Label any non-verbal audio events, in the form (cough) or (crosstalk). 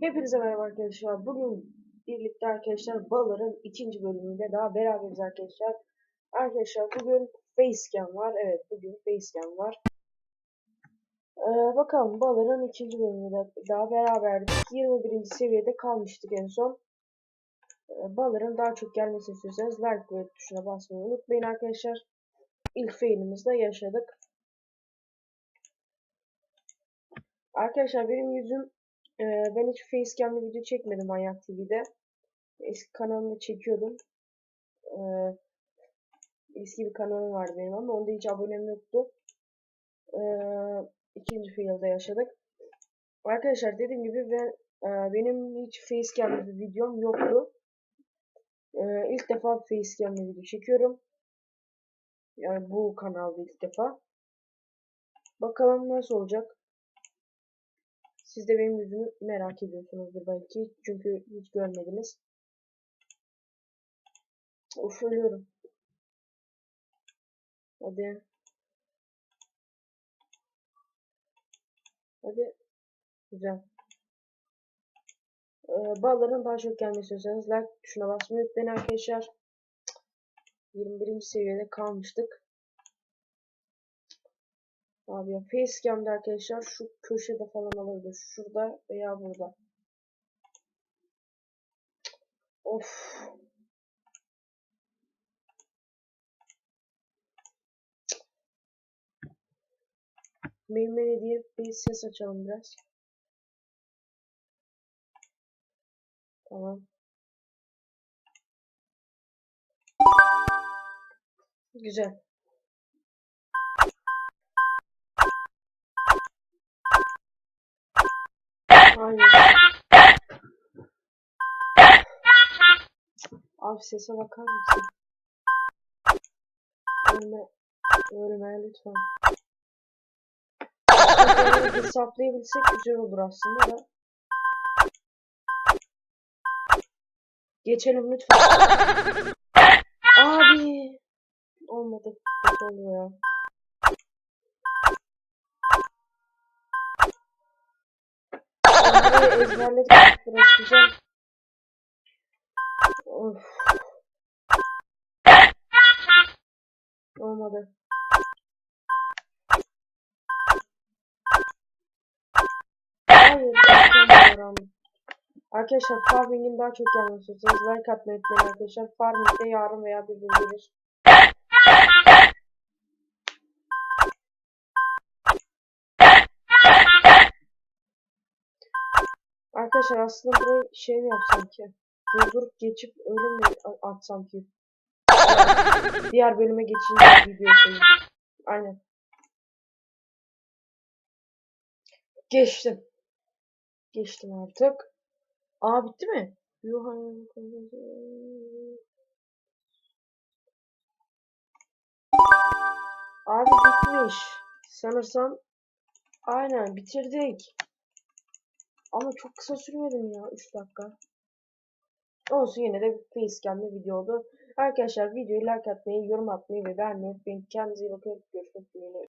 Hepinize merhaba arkadaşlar. Bugün birlikte arkadaşlar Baller'ın ikinci bölümünde daha beraberiz arkadaşlar. Arkadaşlar bugün facecam var. Evet bugün facecam var. Ee, bakalım Baller'ın ikinci bölümünde daha beraberdik. 21. seviyede kalmıştık en son. Ee, Baller'ın daha çok gelmesini istiyorsanız like ve tuşuna basmayı unutmayın arkadaşlar. İlk fail'imizde yaşadık. Arkadaşlar benim yüzüm ee, ben hiç facecam'lı video çekmedim Manyak TV'de. Eski kanalımda çekiyordum. Ee, eski bir kanalım vardı benim ama onda hiç abonem yoktu. Ee, ikinci yaşadık. Arkadaşlar dediğim gibi ben e, benim hiç facecam'lı bir videom yoktu. Ee, ilk defa facecam'lı video çekiyorum. Yani bu kanalda ilk defa. Bakalım nasıl olacak. Siz de benim yüzümü merak ediyorsunuzdur belki. Çünkü hiç görmediniz. Of ölüyorum. Hadi. Hadi. Güzel. Ee, balların daha çok gelmesi istiyorsanız like tuşuna basmayı unutmayın arkadaşlar. 21. seviyede kalmıştık. Abi ya facecam'da arkadaşlar şu köşede falan olabilir. Şurada veya burada. Of. Meymeni diye bir ses açalım biraz. Tamam. Güzel. Hayır. Abi sese bakar mısın? Ölme. Ölme lütfen. Hesaplayabilsek güzel olur aslında da. Geçelim lütfen. Abi. Olmadı. Kötü oluyor ya. Ezberledik. Güzel. Of. Olmadı. Hayır. Arkadaşlar Farming'in daha çok gelmesi istiyorsanız like atmayı unutmayın arkadaşlar. Farming'de yarın veya bir gün gelir. Arkadaşlar aslında burayı şey mi yapsam ki? Durdurup geçip öyle mi atsam ki? (laughs) Diğer bölüme geçince video koyayım. Aynen. Geçtim. Geçtim artık. Aa bitti mi? Abi bitmiş. Sanırsam aynen bitirdik. Ama çok kısa sürmedi mi ya 3 dakika. Olsun yine de bir facecam'li video oldu. Arkadaşlar videoyu like atmayı, yorum atmayı ve beğenmeyi unutmayın. Kendinize iyi bakın. Görüşmek dileğiyle.